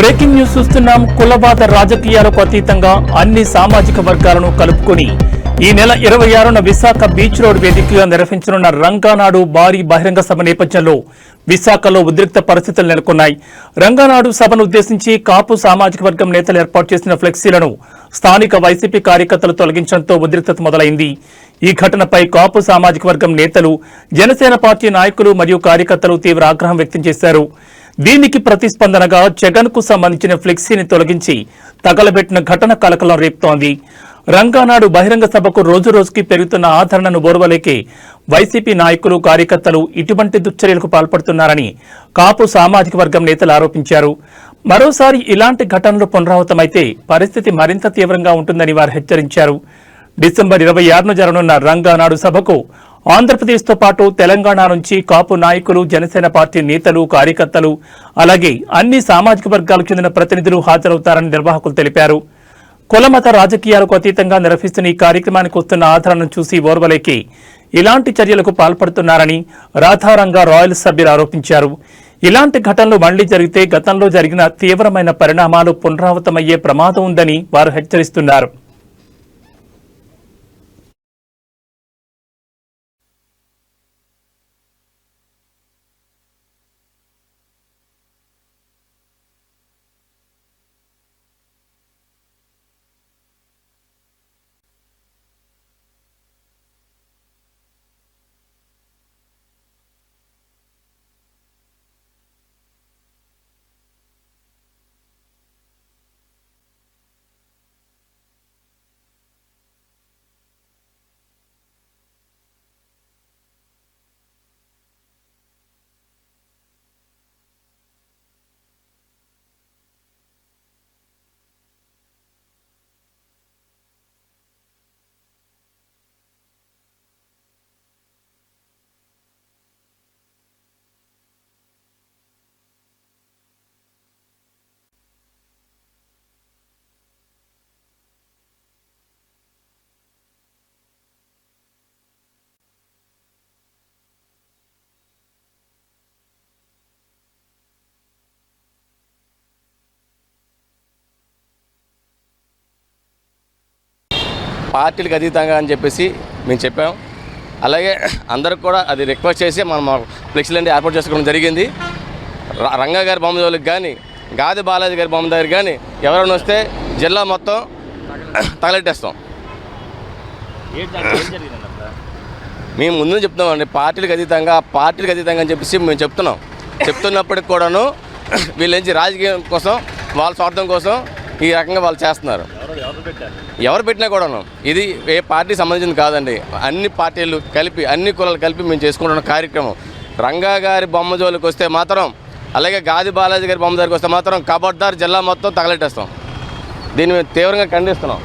Breaking news చూస్తున్నాం. కులవాద రాజకీయాలకు అతీతంగా అన్ని సామాజిక వర్గాలను కలుపుకొని ఈ నెల ఇరవై ఆరున విశాఖ బీచ్ రోడ్ వేదికగా నిర్వహించనున్న రంగానాడు భారీ బహిరంగ సభ నేపథ్యంలో విశాఖలో ఉద్రిక్త పరిస్థితులు నెలకొన్నాయి. రంగానాడు సభను ఉద్దేశించి కాపు సామాజిక వర్గం నేతలు ఏర్పాటు చేసిన ఫ్లెక్సీలను స్థానిక వైసీపీ కార్యకర్తలు తొలగించడంతో ఉద్రిక్తత మొదలైంది. ఈ ఘటనపై కాపు సామాజిక వర్గం నేతలు జనసేన పార్టీ నాయకులు మరియు కార్యకర్తలు తీవ్ర ఆగ్రహం వ్యక్తం చేశారు. దీనికి ప్రతిస్పందనగా జగన్కు సంబంధించిన ఫ్లెక్సీని తొలగించి తగలబెట్టిన ఘటన కలకలం రేపుతోంది. రంగానాడు బహిరంగ సభకు రోజు రోజుకి పెరుగుతున్న ఆదరణను ఓర్వలేకే వైసీపీ నాయకులు కార్యకర్తలు ఇటువంటి దుశ్చర్యలకు పాల్పడుతున్నారని కాపు సామాజిక వర్గం నేతలు ఆరోపించారు. మరోసారి ఇలాంటి ఘటనలు పునరావృతమైతే పరిస్థితి మరింత తీవ్రంగా ఉంటుందని వారు హెచ్చరించారు. డిసెంబర్ ఇరవై ఆరున జరగనున్న రంగానాడు సభకు ఆంధ్రప్రదేశ్తో పాటు తెలంగాణ నుంచి కాపు నాయకులు జనసేన పార్టీ నేతలు కార్యకర్తలు అలాగే అన్ని సామాజిక వర్గాలకు చెందిన ప్రతినిధులు హాజరవుతారని నిర్వాహకులు తెలిపారు. కులమత రాజకీయాలకు అతీతంగా నిర్వహిస్తున్న ఈ కార్యక్రమానికి వస్తున్న ఆదరణను చూసి ఓర్వలేకి ఇలాంటి చర్యలకు పాల్పడుతున్నారని రాధారంగా రాయల్ సభ్యులు ఆరోపించారు. ఇలాంటి ఘటనలు మళ్ళీ జరిగితే గతంలో జరిగిన తీవ్రమైన పరిణామాలు పునరావృతమయ్యే ప్రమాదం ఉందని వారు హెచ్చరిస్తున్నారు. పార్టీలకు అతీతంగా అని చెప్పేసి మేము చెప్పాం. అలాగే అందరికి కూడా అది రిక్వెస్ట్ చేసి మనం ఫ్లెక్సీలు అంటే ఏర్పాటు చేసుకోవడం జరిగింది. రంగా గారి బొమ్మ జోలికి కానీ గాది బాలాజీ గారి బొమ్మ దగ్గర కానీ ఎవరైనా వస్తే జిల్లా మొత్తం తగలెట్టేస్తాం. మేము ముందు చెప్తున్నామండి పార్టీలకు అతీతంగా పార్టీలకు అతీతంగా అని చెప్పేసి మేము చెప్తున్నాం. చెప్తున్నప్పటికి కూడాను వీళ్ళేంచి రాజకీయం కోసం వాళ్ళ స్వార్థం కోసం ఈ రకంగా వాళ్ళు చేస్తున్నారు. ఎవరు పెట్టినా కూడాను. ఇది ఏ పార్టీ సంబంధించింది కాదండి. అన్ని పార్టీలు కలిపి అన్ని కులాలు కలిపి మేము చేసుకుంటున్న కార్యక్రమం. రంగా గారి బొమ్మ జోలికి వస్తే మాత్రం అలాగే గాది బాలాజీ గారి బొమ్మ దగ్గరికి వస్తే మాత్రం కబడ్దార్ జిల్లా మొత్తం తగలెట్టేస్తాం. దీన్ని మేము తీవ్రంగా ఖండిస్తున్నాం.